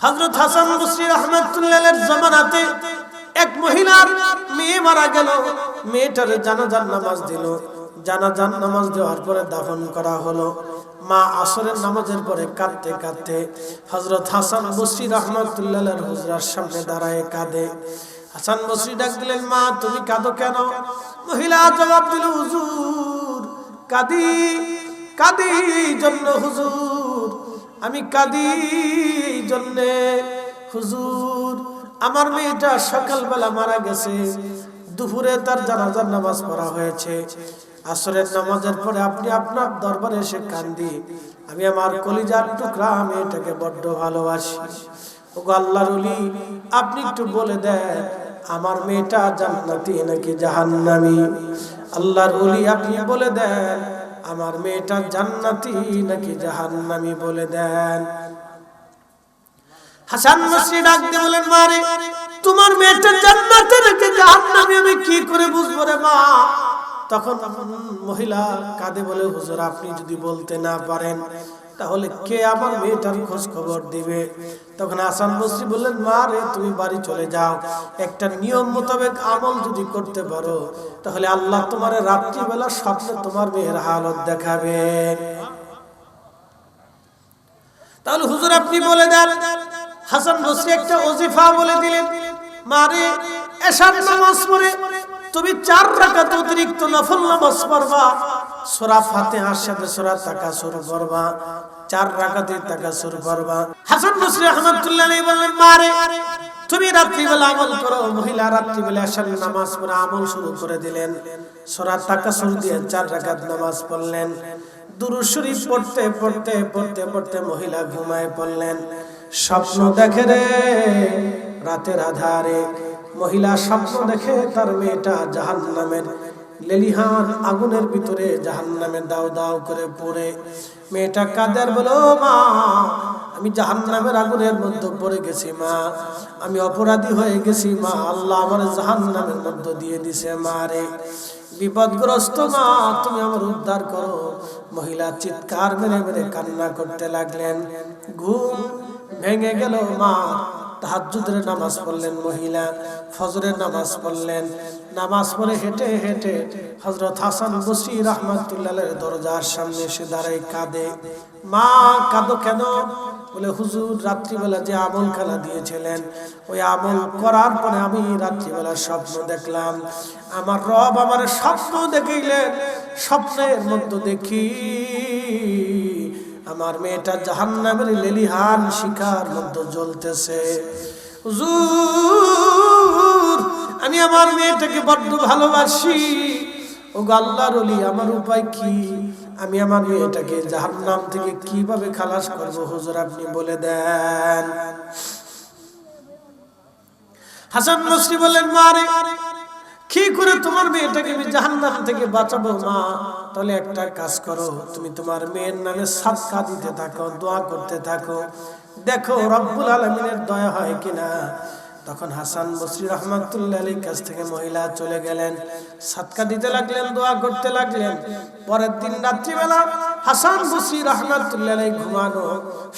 হজরত হাসান বসরি রহমতুল্লাহের জমানাতে এক মহিলার মেয়ে মারা গেল। মেয়েটার জানাজার নামাজ দিল। জানাজার নামাজ দেওয়ার পরে দাফন করা হলো। মা আসরের নামাজের পরে কাঁদতে কাঁদতে হজরত হাসান বসরি রহমতুল্লাহের হুজরার সামনে দাঁড়ায় কাঁদে। হাসান বসরি ডাক দিলেন, মা, তুমি কাঁদো কেন? মহিলা জবাব দিল, হুজুর, কাঁদি কাঁদি জন্য হুজুর, আমি কাঁদি জন্যে, হুজুর, আমার মেয়েটা সকালবেলা মারা গেছে। দুপুরে তার জানাজার নামাজ পড়া হয়েছে। আসরের নামাজের পরে আপনি আপনার দরবারে এসে কান্দি আমি আমার কলিজার টুকরা মেয়েটাকে বড্ড ভালোবাসি। ও আল্লাহর উলি আপনি একটু বলে দেন, আমার মেয়েটা জান্নাতি নাকি জাহান্নামি? আল্লাহর উলি আপনি বলে দেন, আমার মেয়েটা জান্নাতি নাকি জাহান্নামি বলে দেন। হাসান নসরি ডাক দিয়ে বলেন মারে তোমার মেয়েটা জান্নাতে নাকি জাহান্নামি আমি কি করে বুঝব রে মা? তখন মহিলা কাঁদে বলে, হুজুর, আপনি যদি বলতে না পারেন, তাহলে কে আমার মেয়েটার খোঁজ খবর দিবে? তখন আসান বসরি বললেন, মা রে, তুমি বাড়ি চলে যাও। একটা নিয়ম মোতাবেক আমল যদি করতে পারো, তাহলে আল্লাহ তোমার রাত্রিবেলা স্বপ্নে তোমার মেয়ের হালত দেখাবে। তাহলে হুজুর, আপনি বলে দেন হাসান বসরি একটা ওজিফা বলে দিলেন মারে এশার নামাজ পড়ে তুমি চার রাকাত অতিরিক্ত নফল নামাজ পড়বা। সূরা ফাতিহার সাথে সূরা তাকাসুর পড়বা, চার রাকাতে তাকাসুর পড়বা। হাসান বসরি রহমাতুল্লাহ আলাইহি বললেন মারে তুমি রাত্রিবেলা আমল করো। মহিলা রাত্রিবেলা এশার নামাজ পড়ে আমল শুরু করে দিলেন। সূরা তাকাসুর দিয়ে চার রাকাত নামাজ পড়লেন। দুরুদ পড়তে পড়তে পড়তে পড়তে মহিলা ঘুমায় পড়লেন। স্বপ্ন দেখে রে, রাতের আধারে। মহিলা স্বপ্ন দেখে তার মেয়েটা জাহান নামের লেলিহান আগুনের ভিতরে জাহান নামে দাও দাও করে পড়ে। মেয়েটা কাদের বলো মা, আমি জাহান নামের আগুনের মধ্যে পড়ে গেছি মা। আমি অপরাধী হয়ে গেছি মা। আল্লাহ আমার জাহান নামের মধ্যে দিয়ে দিছে মা রে। বিপদগ্রস্ত মা, তুমি আমার উদ্ধার করো। মহিলা চিৎকার মেরে মেরে কান্না করতে লাগলেন। ঘুম ভেঙে গেল মা তাহাজ্জুদের নামাজ পড়লেন মহিলা, ফজরের নামাজ পড়লেন। নামাজ পড়ে হেঁটে হেঁটে হজরত হাসান বসি রহমতুল্লাহের দরজার সামনে এসে দাঁড়ায় কাঁদে। মা, কাঁদো কেন? বলে, হুজুর, রাত্রিবেলা যে আমল খেলা দিয়েছিলেন, ওই আমল করার পরে আমি রাত্রিবেলা স্বপ্ন দেখলাম। আমার রব আমার স্বপ্ন দেখাইলেন স্বপ্নের মধ্যে দেখি আমার মেয়েটা জাহান্নামের লেলিহান শিকার মধ্যে জ্বলতেছে। আমি আমার মেয়েটাকে বড্ড ভালোবাসি। ও আল্লাহর অলি আমার উপায় কি? আমি আমার মেয়েটাকে জাহান্নাম থেকে কীভাবে খালাস করব হুজুর, আপনি বলে দেন। হাসান নসরি বললেন মারে কি করে তোমার মেয়েটাকে আমি জাহান্নাম থেকে বাঁচাবো, মা? তাহলে একটা কাজ করো, তুমি তোমার মেয়ের নামে সাদকা দিতে থাকো, দোয়া করতে থাকো। দেখো, রব্বুল আলমিনের দয়া হয় কিনা? তখন হাসান বসরি রহমতুল্লাহ আলীর কাছ থেকে মহিলা চলে গেলেন। সাতকা দিতে লাগলেন, দোয়া করতে লাগলেন। পরের দিন রাত্রিবেলা হাসান বসরি রহমতুল্লাহ আলী ঘুমানো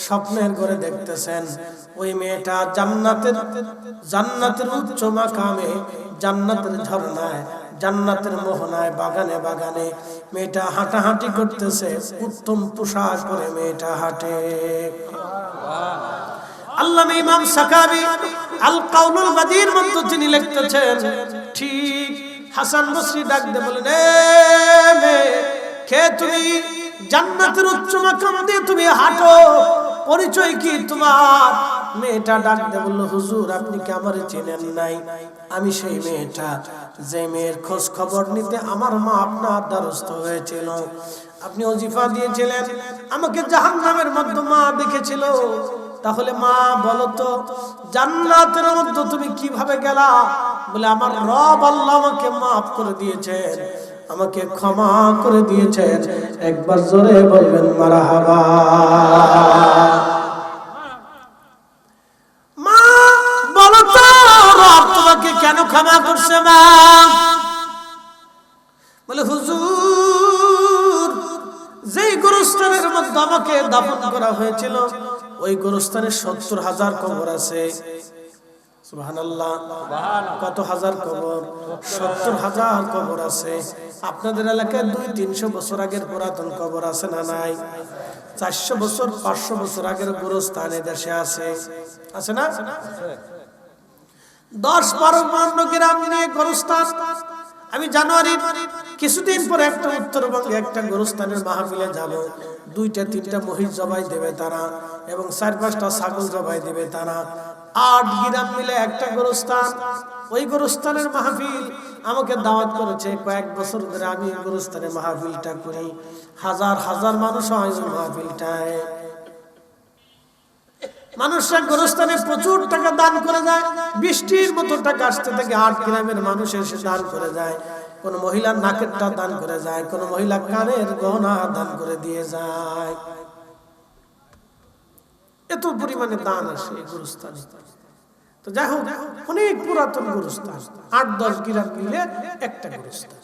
স্বপ্নের ঘরে দেখতেছেন, ওই মেয়েটা জান্নাতের জান্নাতের উচ্চ মাকামে জান্নাতের ঝর্ণায়, জান্নাতের মোহনায়, বাগানে বাগানে মেয়েটা হাঁটাহাঁটি করতেছে, উত্তম পোশাক করে মেয়েটা হাঁটে। আল্লাহ ইমাম সাকাবি আল কাউলুল বাদির মধ্যে তিনি লিখতেছেন, ঠিক হাসান বসরি ডাক দে বলেন কে তুমি? জান্নাতের উচ্চ মাকাম দিয়ে তুমি হাঁটো, পরিচয় কি তোমার? মেয়েটা ডাক দে বলল, হুজুর, আপনি কি আমার চেনেন নাই? আমি সেই মেয়েটা যে মেয়ের খোঁজ খবর নিতে আমার মা আপনার দ্বারস্থ হয়েছিল। আপনি অজিফা দিয়েছিলেন, আমাকে জাহান নামের মধ্যে মা দেখেছিল। তাহলে মা বলো তো, জান্নাতের মধ্যে তুমি কীভাবে গেলা? বলে, আমার রব আল্লাহ আমাকে মাফ করে দিয়েছেন, আমাকে ক্ষমা করে দিয়েছেন। একবার জোরে বলবেন মারা হাবা ওই গোরস্থানে সত্তর হাজার কবর আছে। কত হাজার কবর? সত্তর হাজার কবর আছে। আপনাদের এলাকায় দুই, তিনশো বছর আগের পুরাতন কবর আছে না নাই? চারশো বছর, পাঁচশো বছর আগের গোরস্থান দেশে আছে। আছে না? দশ বারো গ্রাম নিয়ে গোরস্থান। আমি জানুয়ারি কিছুদিন পরে একটা উত্তরবঙ্গে একটা গোরস্থানের মাহফিলে যাব। দুইটা, তিনটা মহিষ জবাই দেবে তারা এবং চার পাঁচটা ছাগল জবাই দেবে তারা। আট গ্রাম মিলে একটা গোরস্থান। ওই গোরস্থানের মাহফিল আমাকে দাওয়াত করেছে। কয়েক বছর ধরে আমি ওই গোরস্থানের মাহফিলটা করি। হাজার হাজার মানুষ হয় মাহফিলটায়। মানুষরা গোরস্থানে প্রচুর টাকা দান করে যায়। বৃষ্টির মতো টাকা আসতে থেকে। আট গ্রামের মানুষ এসে দান করে যায়। কোন মহিলার নাকেরটা দান করে যায়, কোন মহিলা কানের গহনা দান করে দিয়ে যায়। এত পরিমাণে দান আসে গুরুস্থান। তো যাই হোক, অনেক পুরাতন গুরুস্থান, আট, দশ গিরা মিলে একটা গোরস্থান।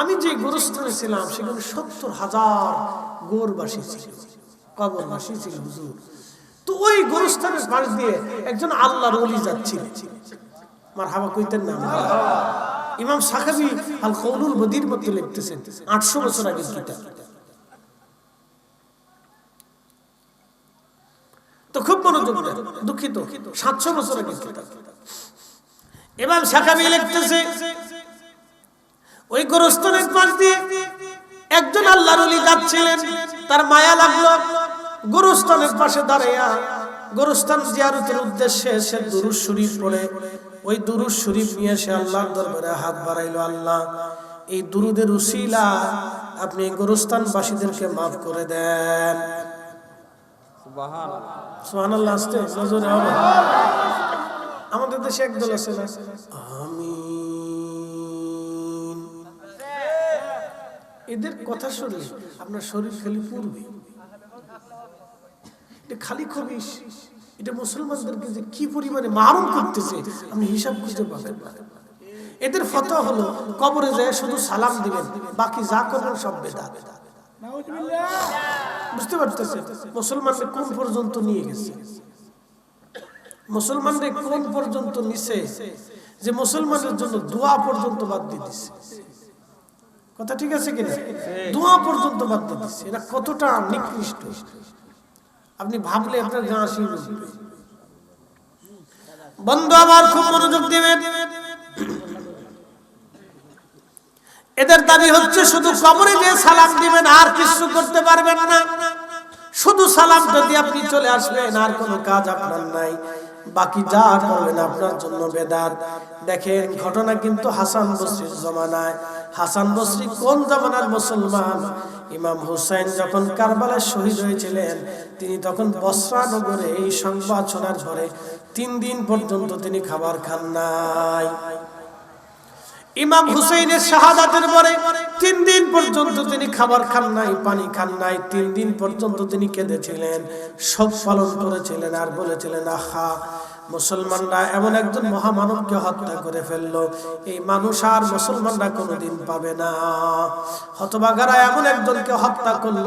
আমি যে গোরস্থানে ছিলাম, সেখানে সত্তর হাজার গোরবাসী ছিল, কবরবাসী ছিল, হুজুর। তো ওই গোরস্থানের পাশ দিয়ে একজন আল্লাহর ওলি যাচ্ছিল। আমার হাবা কইতেন না ইমাম সাকাবি আল কৌলুল বদির মধ্যে লিখতেছেন, আটশো বছর আগের কিতাব তো খুব মনোযোগ দেন দুঃখিত, সাতশো বছর আগে এবার শাখাবি লিখতেছে, ওই গোরস্থানের পাশ দিয়ে একজন আল্লাহর ওলি যাচ্ছিলেন, তার মায়া লাগল, গোরস্থানের পাশে দাঁড়াইয়া গোরস্থান জিয়ারতের উদ্দেশ্যে সে দুরুজ শরীফ পড়ে। ওই দুরুজ শরীফ নিয়ে সে আল্লাহর দরবারে হাত বাড়াইলো, আল্লাহ, এই দুরুদের উসিলা আপনি গোরস্থানবাসীদেরকে মাফ করে দেন। আমাদের দেশে একদল আছে না? আমিন। এদের কথা শুনলে আপনার শরীর খালি পূর্বে খালি খবিস এটা মুসলমানদেরকে যে কি পরিমাণে মারণ করতেছে আপনি হিসাব খুঁজে পাবেন এদের ফতোয়া হলো, কবরে যায় শুধু সালাম দিবেন, বাকি যা করবেন সব বেদাত। বুঝতে পারতেছে মুসলমানরা কোন পর্যন্ত নিয়ে গেছে? মুসলমানরা কোন পর্যন্ত নিছে যে মুসলমানের জন্য দোয়া পর্যন্ত বাদ দিয়ে দিছে? কথা ঠিক আছে কিনা? দোয়া পর্যন্ত বাদ দিয়ে দিছে। এটা কতটা নিকৃষ্ট? আপনি ভাবলে আপনার গা আসি বন্ধু আমার খুব মনোযোগ দেবেন। এদের দাবি হচ্ছে শুধু কবরে দিয়ে সালাম দিবেন, আর কিছু করতে পারবেন না। শুধু সালাম যদি আপনি চলে আসবেন, আর কোনো কাজ আপনার নাই। বাকি যা করবেন আপনার জন্য বেদাত। দেখেন, ঘটনা কিন্তু হাসান বসরির জমানায়। হাসান বসরি কোন জমানার মুসলমান? ইমাম হুসাইন যখন কারবালায় শহীদ হয়েছিলেন, তিনি তখন বসরা নগরে এই সংবাদ শোনার পরে তিন দিন পর্যন্ত তিনি খাবার খান নাই। ইমাম হুসেইনের শাহাদাতের পরে তিন দিন পর্যন্ত তিনি খাবার খান নাই, পানি খান নাই, তিন দিন পর্যন্ত তিনি কেঁদেছিলেন সব পালন করেছিলেন আর বলেছিলেন, আহা, মুসলমানরা এমন একজন মহামানবকে হত্যা করে ফেলল, এই মানুষ আর মুসলমানরা কোনোদিন পাবে না। হতবাগারা এমন একজনকে হত্যা করল,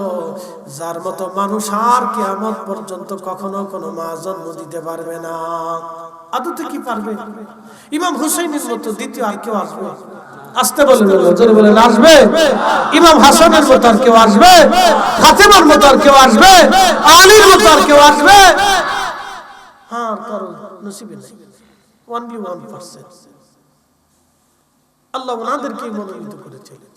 যার মতো মানুষ আর কেমন পর্যন্ত কখনো কোনো মা জন্ম দিতে পারবে না। আদতে কি পারবে? ইমাম হুসাইনের মতো দ্বিতীয় আর কেউ আসবে? আসতে বলেন জোরে বলেন আসবে? ইমাম হাসানের মতো আর কেউ আসবে? ফাতেমার মতো আর কেউ আসবে? আলীর মতো আর কেউ আসবে? হ্যাঁ কারও নসিবে নাই। ওয়ানলি ওয়ান পার্সেন্ট আল্লাহ ওনাদেরকে মনোনীত করেছিলেন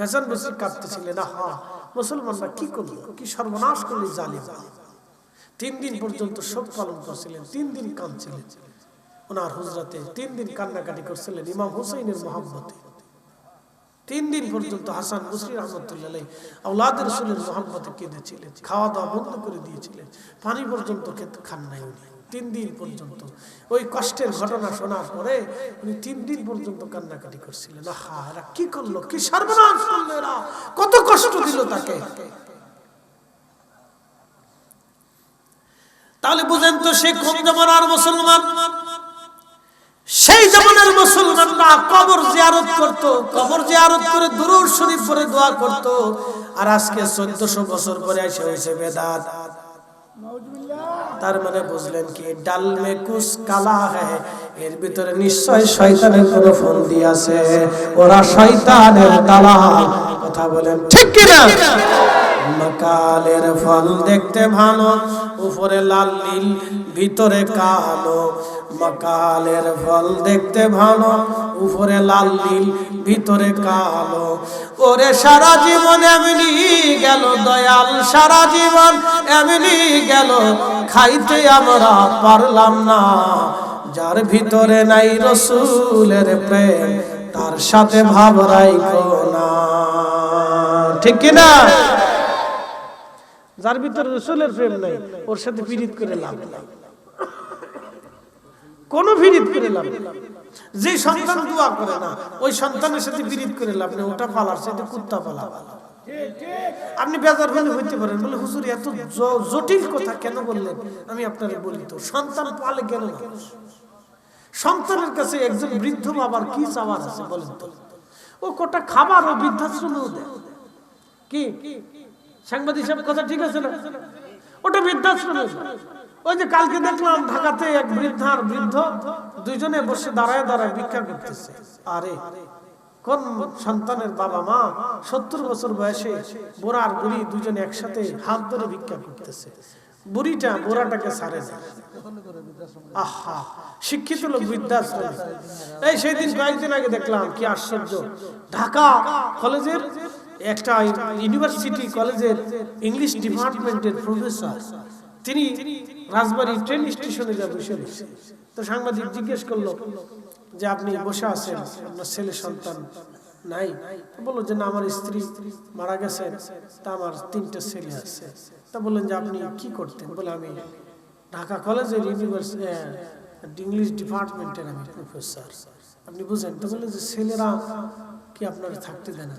হাসান বসরি কাঁদতেছিলেন হা মুসলমানরা কি করল? কি সর্বনাশ করল জালিম তিন দিন পর্যন্ত শোক পালন করছিলেন, তিন দিন কাঁদছিলেন। ওনার হুজরাতে তিন দিন কান্নাকাটি করছিলেন ইমাম হুসাইনের মোহাম্মতে তিন দিন পর্যন্ত হাসান বসরি রহমতুল্লাহ আউলাদের রসুলের মোহাম্মতে কেঁদেছিলেন খাওয়া দাওয়া বন্ধ করে দিয়েছিলেন, পানি পর্যন্ত খেতে খান নাই উনি। তিন দিন পর্যন্ত। ওই কষ্টের ঘটনা শোনার পরে উনি তিন দিন পর্যন্ত কান্নাকাটি করছিলেন। আহা, এরা কি করল? কি সর্বনাশ করল এরা? কত কষ্ট দিল তাকে? তাহলে বুঝেন তো সে কোন জমানার মুসলমান? সেই জমানার মুসলমানরা কবর জিয়ারত করত, কবর জিয়ারত করে দুরুদ শরীফ পরে দোয়া করত, আর আজকে 1400 বছর পরে এসে হয়েছে বেদাত। তার মানে বুঝলেন কি ডাল মে কুস কালা হ্যায় এর ভিতরে নিশ্চয় শয়তানের কোন ফন্দি আছে। ওরা শয়তানের দালাল। কথা বলেন ঠিক কিনা? মকালের ফল দেখতে ভালো, উপরে লাল নীল, ভিতরে কালো। মকালের ফল দেখতে ভালো, উপরে লাল নীল, ভিতরে কালো। ওরে সারা জীবন এমনি গেল দয়াল, সারা জীবন এমনি গেল, খাইতে আমরা পারলাম না। যার ভিতরে নাই রসুলের প্রেম, তার সাথে ভাব রাইখো না। ঠিক কিনা? যার ভিতরে রসুলের প্রেম নাই, ওর সাথে পীড়িত করে লাভ কোন পীড়িত করে লাভ যে সন্তান দোয়া করে না, ওই সন্তানের সাথে পীড়িত করে লাভ নেই। ওটা পালার সাথে কুত্তা পালা। আপনি বেজার হলে হইতে পারেন, বলে, হুজুর, এত জটিল কথা কেন বললেন? আমি আপনাকে বলি তো, সন্তান পালে কেন সন্তানের কাছে একজন বৃদ্ধ বাবার কি চাওয়ার আছে বলেন তো? ও কটা খাবার ও বৃদ্ধাশ্রমেও দেয়। কি? সাংবাদিক সাহেব কথা ঠিক আছে না? ওটা ওই যে কালকে দেখলাম ঢাকাতে এক বৃদ্ধ দুইজনে বসে দাঁড়ায় দাঁড়ায় ভিক্ষা করতেছে। আরে, কোন সন্তানের বাবা মা সত্তর বছর বয়সে বুড়া দুজনে একসাথে হাত ধরে ভিক্ষা করতেছে। বুড়িটা বুড়াটাকে সারে আহা, শিক্ষিত লোক বৃদ্ধাশ্রমে। এই সেই দিন কয়েকদিন আগে দেখলাম কি আশ্চর্য। ঢাকা কলেজের একটা ইউনিভার্সিটি কলেজের ইংলিশ ডিপার্টমেন্টের প্রফেসর তিনি রাজবাড়ী ট্রেন স্টেশনে যা বসে রয়েছে। তো সাংবাদিক জিজ্ঞেস করল যে, আপনি বসে আছেন? আপনার ছেলে সন্তান নাই? বলল যে, না, আমার স্ত্রী মারা গেছে, তা আমার তিনটে ছেলে আছে। তা বললেন যে, আপনি কি করতেন? বলে, আমি ঢাকা কলেজের ইউনিভার্সিটি ইংলিশ ডিপার্টমেন্টের আমি প্রফেসর আপনি বুঝেন? তো বললেন যে, ছেলেরা কি আপনার থাকতে দেয় না?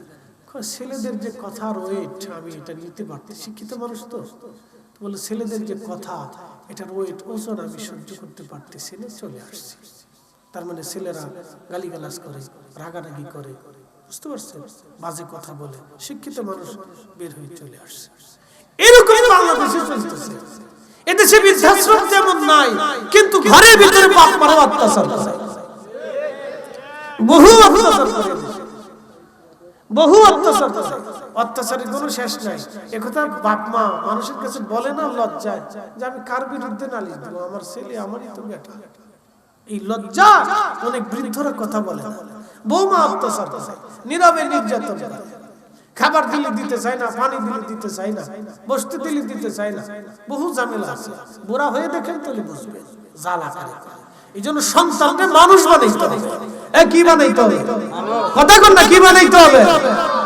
ছেলেদের যে কথার ওয়েট আমি এটা নিতে পারছি শিক্ষিত মানুষ তো। বলে, ছেলেদের যে কথা এটার ওয়েট ওজন আমি সহ্য করতে পারতেছি না, চলে আসছি। তার মানে ছেলেরা গালিগালাজ করে, রাগারাগি করে। বুঝতে পারছেন? বাজে কথা বলে। শিক্ষিত মানুষ বের হয়ে চলে আসছে। এরকম বাংলাদেশে চলতেছে। এদেশে বৃদ্ধাশ্রম যেমন নাই, কিন্তু ঘরের ভিতরে বাপ মারা অত্যাচার বহু অত্যাচার। বহু অত্যাচার। অত্যাচারের কোনো শেষ নাই। একথা বাপ মা মানুষের কাছে বলে না, লজ্জায়। যে আমি কার বিরুদ্ধে নালিশ দেবো? আমার ছেলে আমারই তো বেটা। এই লজ্জা অনেক বৃদ্ধরা কথা বলে। না বৌমা অত্যাচার নীরবে নির্যাতন খাবার দিলে দিতে চায় না, পানি দিলে দিতে চায় না, বসতে দিলে দিতে চায় না। বহু ঝামেলা আছে। বুড়া হয়ে দেখেন তাহলে বুঝবে, জ্বালা এই জন্য সন্তানকে মানুষ বানাইতে হবে। কি বানাইতে হবে? কথা না, কি বানাইতে হবে?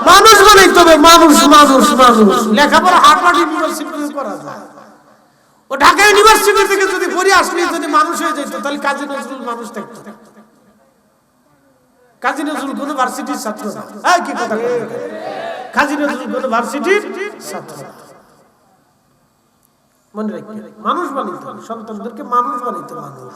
মানুষ বানাইতে হবে, মানুষ মানুষ মানুষ। লেখাপড়া হার্ভার্ড ইউনিভার্সিটিতে করা যায় ও ঢাকা ইউনিভার্সিটি থেকে যদি পড়ে যদি মানুষ হয়ে যেত তাহলে কাজী নজরুল মানুষ থাকতো কাজী নজরুল ছাত্র কি কথা কাজী নজরুল ছাত্র মনে মানুষ বানাইতে সন্তানদেরকে মানুষ বানাইতে মানুষ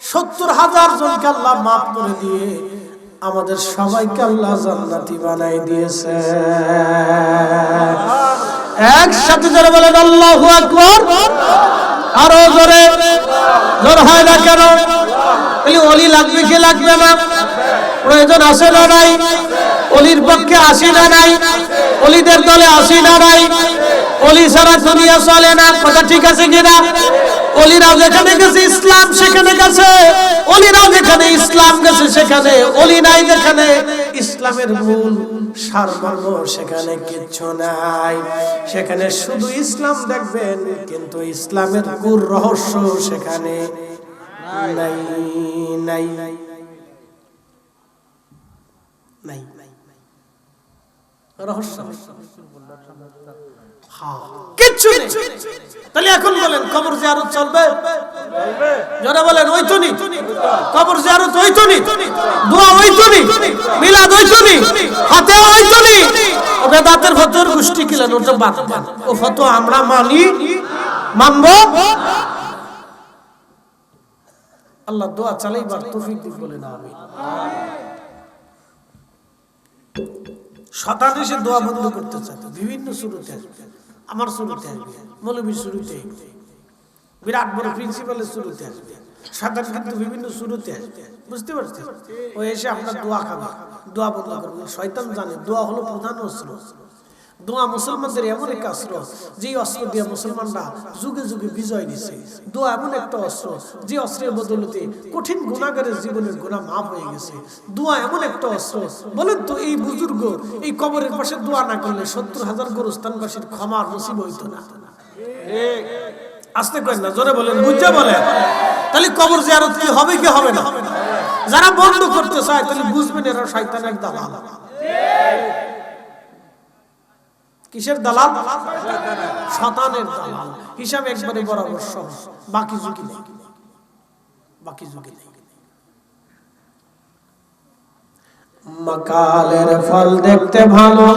সত্তর হাজার জনকে আল্লাহ মাফ করে দিয়ে আমাদের সবাইকে আল্লাহ জান্নাতি বানাই দিয়েছে। একসাথে জোরে বলেন, আল্লাহু আকবার। আরও জোরে, জোর হয় না কেন? অলি লাগবে কি লাগবে না? প্রয়োজন আছে না নাই? অলির পক্ষে আসি না নাই? অলিদের দলে আসি না নাই? অলি ছাড়া দুনিয়া চলে না? কথা ঠিক আছে কিনা? অলিরা যেখানে গেছে, ইসলাম সেখানে গেছে। অলিরা যেখানে, ইসলাম গেছে সেখানে। অলি নাই যেখানে, ইসলামের মূল সারমর্ম সেখানে কিচ্ছু নাই। সেখানে শুধু ইসলাম দেখবেন, কিন্তু ইসলামের গুর রহস্য সেখানে নাই নাই নাই নাই। রহস্য। কিচ্ছু নেই। তাহলে এখন বলেন, কবর জিয়ারত চলবে? যারা বলেন ওই তো কবর জিয়ারত ওই তো দোয়া ওই তো মিলাদ ওই তো হাতে ওই বেদাতের গোষ্ঠী কিলেন ওটা বাদ ও আমরা মানি আল্লাহ দোয়া চালাইবার তৌফিক দিন বলে না আমি এসে দোয়া বন্ধ করতে চায় বিভিন্ন শুরুতে আসবে। আমার শুরুতে আসবে মৌলবীর শুরুতে, বিরাট বড় প্রিন্সিপালের শুরুতে আসবে সাঁতার কিন্তু বিভিন্ন শুরুতে আসবে বুঝতে পারছি ও এসে আমরা দোয়া খাবে, দোয়া বদলা করব। শয়তান জানে, দোয়া হলো প্রধান অস্ত্র। দোয়া মুসলমানদের এমন একটা অস্ত্র, যে অস্ত্র দিয়ে মুসলমানরা যুগে যুগে বিজয় দিছে দোয়া এমন একটা অস্ত্র, যে অস্ত্রের বদলতে কঠিন গুণাগারের জীবনের গুণা মাফ হয়ে গেছে। দোয়া এমন একটা অস্ত্র, বলেন তো এই বুজুর্গ এই কবরের পাশে দোয়া না করলে সত্তর হাজার গোরস্থানবাসীর ক্ষমার নসিব হইতো না। আসতে করেন না, জোরে বলেন বুঝতে বলেন। তাহলে কবর জিয়ারত কি হবে কি হবে না? যারা বন্ধ করতে চায়, তাহলে বুঝবেন এরা শয়তানের দালাল কিসের দালাল? শতানের দালাল। হিসাব একবারে বরাবর সব বাকি ঝুঁকি নেই। বাকি ঝুঁকি নেই। মাকালের ফল দেখতে ভালো,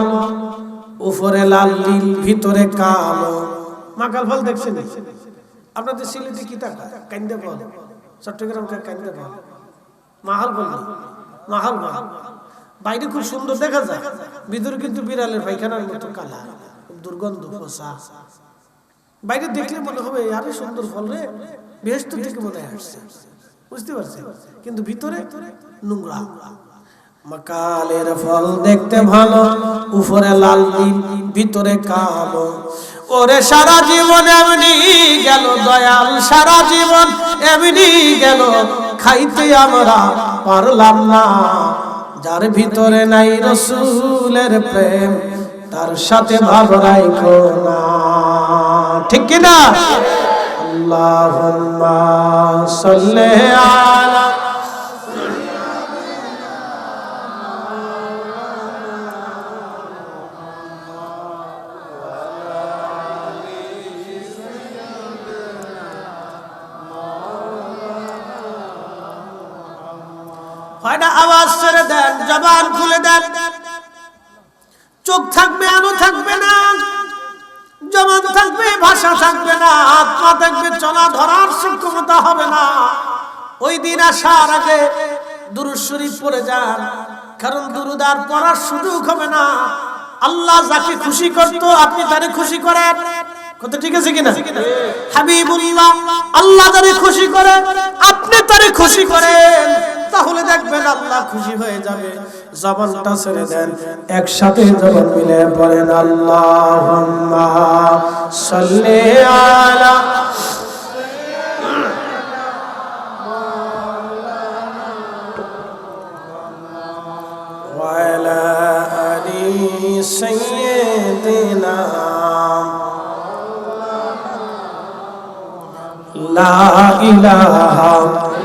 উপরে লাল নীল, ভিতরে কালো। মাকাল ফল দেখছেন? আপনাদের সিলেটে কি টাকা কান্দে ফল। চট্টগ্রাম কান্দে ফল। মাহাল বল মাহাল ফল। বাইরে খুব সুন্দর দেখা যায়। ভিতরে কিন্তু বিড়ালের পায়খানার মতো কালা দুর্গন্ধ ফসা বাইরে দেখলে মনে হবে, আরে সুন্দর ফল রে বেহেস্ত থেকে মনে আসছে। বুঝতে পারছেন? কিন্তু ভিতরে নোংরা। মাকালের ফল দেখতে ভালো, উপরে লাল নীল, ভিতরে কালো। ওরে সারা জীবন এমনি গেল দয়াল, সারা জীবন এমনি গেল। খাইতে আমরা পারলাম না। যার ভিতরে নাই রসুলের প্রেম, তার সাথে ভাব রাইখো না। ঠিক আল্লাহুম্মা হয় না আওয়াজ ছেড়ে দেন, জবান খুলে দেন। চোখ থাকবে, আলো থাকবে না। জবান থাকবে, ভাষা থাকবে না। আত্মা থাকবে চলা ধরার সক্ষমতা হবে না। ওই দিন আসার আগে দুরুদ শরীফ পড়ে যান, কারণ দুরুদার পড়ার সুযোগ হবে না। আল্লাহ যাকে খুশি করত, আপনি তারে খুশি করেন। কত ঠিক আছে কিনা? হাবিবুল্লাহ, আল্লাহ তারে খুশি করে, আপনি তারে খুশি করেন। তাহলে দেখবেন আল্লাহ খুশি হয়ে যাবে জবানটা ছেড়ে দেন একসাথে জবান মিলে পড়েন আল্লাহুম্মা সাল্লি আলা وعلى آل سيدنا لا إله